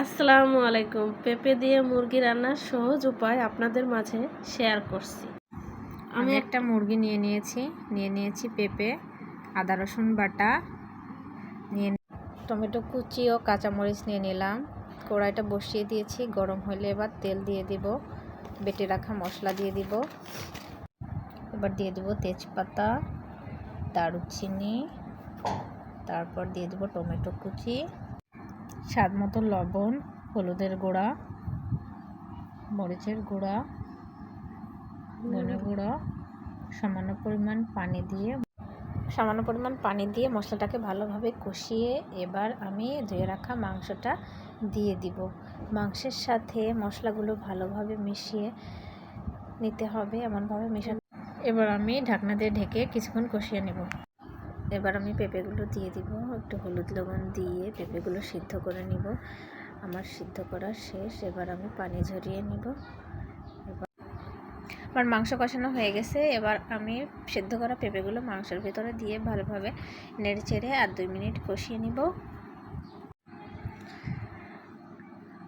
আসসালামু আলাইকুম। পেঁপে দিয়ে মুরগি রান্নার সহজ উপায় আপনাদের মাঝে শেয়ার করছি। আমি একটা মুরগি নিয়ে নিয়েছি। নিয়ে নিয়েছি পেঁপে, আদা, রসুন বাটা, নিয়ে টমেটো কুচি ও কাঁচামরিচ নিয়ে নিলাম। কড়াইটা বসিয়ে দিয়েছি। গরম হলে এবার তেল দিয়ে দিব। বেটে রাখা মশলা দিয়ে দিব। এবার দিয়ে দিব তেজপাতা, দারুচিনি, তারপর দিয়ে দেবো টমেটো কুচি। স্বাদ মতো লবণ, হলুদের গুঁড়া, মরিচের গুঁড়া, ধনে গুঁড়ো, সামান্য পরিমাণ পানি দিয়ে সামান্য পরিমাণ পানি দিয়ে মশলাটাকে ভালোভাবে কষিয়ে এবার আমি ধুয়ে রাখা মাংসটা দিয়ে দিব। মাংসের সাথে মশলাগুলো ভালোভাবে মিশিয়ে নিতে হবে, এমনভাবে মেশা এবার আমি ঢাকনা দিয়ে ঢেকে কিছুক্ষণ কষিয়ে নেব। এবার আমি পেঁপেগুলো দিয়ে দিব, একটু হলুদ লবণ দিয়ে পেঁপেগুলো সিদ্ধ করে নিব। আমার সিদ্ধ করা শেষ, এবার আমি পানি ঝরিয়ে নিব। আমার মাংস কষানো হয়ে গেছে, এবার আমি সেদ্ধ করা পেঁপেগুলো মাংসের ভিতরে দিয়ে ভালোভাবে নেড়ে চেড়ে আর দুই মিনিট কষিয়ে নিব।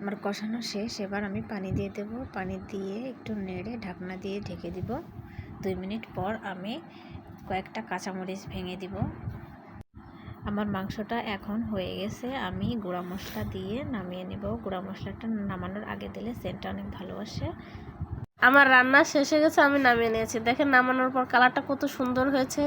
আমার কষানো শেষ, এবার আমি পানি দিয়ে দেব। পানি দিয়ে একটু নেড়ে ঢাকনা দিয়ে ঢেকে দিব। দুই মিনিট পর আমি কয়েকটা কাঁচামরিচ ভেঙে দিব। আমার মাংসটা এখন হয়ে গেছে। আমি গুঁড়া মশলা দিয়ে নামিয়ে নেব। গুঁড়া মশলাটা নামানোর আগে দিলে সেন্টটা অনেক ভালো আসে আমার রান্না শেষ হয়ে গেছে, আমি নামিয়ে নিয়েছি। দেখেন, নামানোর পর কালারটা কত সুন্দর হয়েছে।